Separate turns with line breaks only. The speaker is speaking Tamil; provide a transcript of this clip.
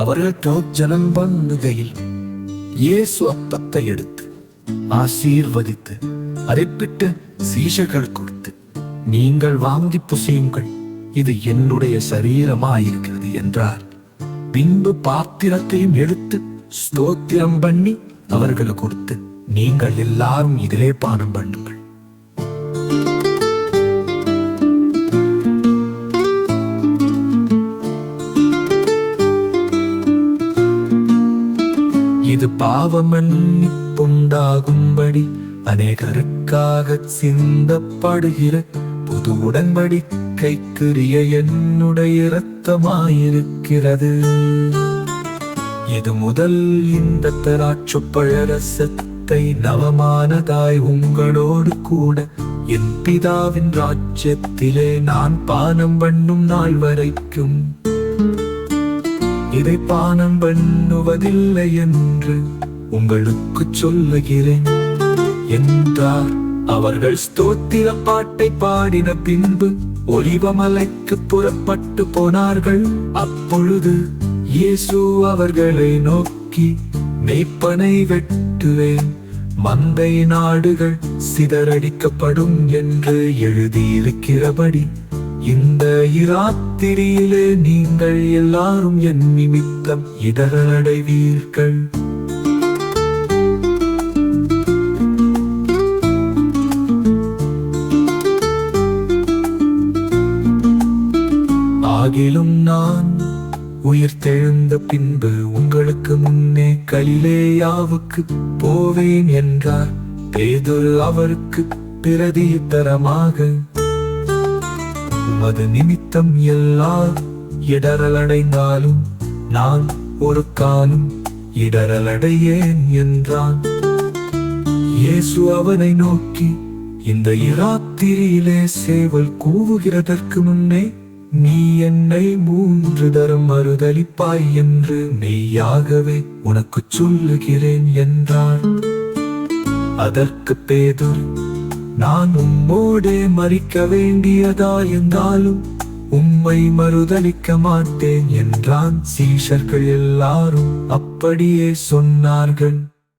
அவர்கள் ஜனம் பண்ணுகையில் இயேசு அப்பத்தை எடுத்து ஆசீர்வதித்து அரைப்பிட்டு சீஷர்கள் கொடுத்து நீங்கள் வாங்கி புசியுங்கள். இது என்னுடைய சரீரமாயிருக்கிறது என்றார். பின்பு பாத்திரத்தையும் எடுத்து ஸ்தோத்திரம் பண்ணி அவர்களை கொடுத்து நீங்கள் எல்லாரும் இதிலே பானம் பண்ணுங்கள். இது பாவமன்னிப்புண்டாகும்படி அநேகருக்காக சிந்தப்படுகிற புது உடன்படிக்கைக்குரிய என்னுடைய இரத்தமாயிருக்கிறது. இது முதல் இந்த திராட்சப்பழ ரசத்தை நவமானதாய் உங்களோடு கூட என் பிதாவின் ராஜ்யத்திலே நான் பானம் பண்ணும் நாள் வரைக்கும். இதை பானம் பண்ணுவதில்லை என்று உங்களுக்கு சொல்லுகிறேன். என்றார். அவர்கள் ஸ்தோத்திர பாட்டை பாடின பின்பு ஒலிவமலைக்கு புறப்பட்டு போனார்கள். அப்பொழுது இயேசு அவர்களை நோக்கி மெய்ப்பனை வெட்டுவேன் மந்தை நாடுகள் சிதறடிக்கப்படும் என்று எழுதியிருக்கிறபடி இந்த இராத்திரியிலே நீங்கள் எல்லாரும் என் நிமித்தம் இடரடைவீர்கள் ஆகிலும் நான் உயிர் தெழுந்த பின்பு உங்களுக்கு முன்னே கலிலேயாவுக்கு போவேன் என்றார். பேதொரு அவருக்கு பிரதியுத்தரமாக அது நிமித்தம் எல்லார். இடரலடைந்தாலும் நான் ஒரு காலம் இடரலடையேன் என்றான். இயேசு அவனை நோக்கி இந்த இராத்திரியிலே சேவல் கூவுகிறதற்கு முன்னே நீ என்னை மூன்று தரம் மறுதளிப்பாய் என்று மெய்யாகவே உனக்கு சொல்லுகிறேன் என்றான். அதற்கு பேதுரு நான் உம்மோடே மறிக்க வேண்டியதா இருந்தாலும் உம்மை மறுதலிக்க மாட்டேன் என்றான் சீஷர்கள் எல்லாரும். அப்படியே சொன்னார்கள்.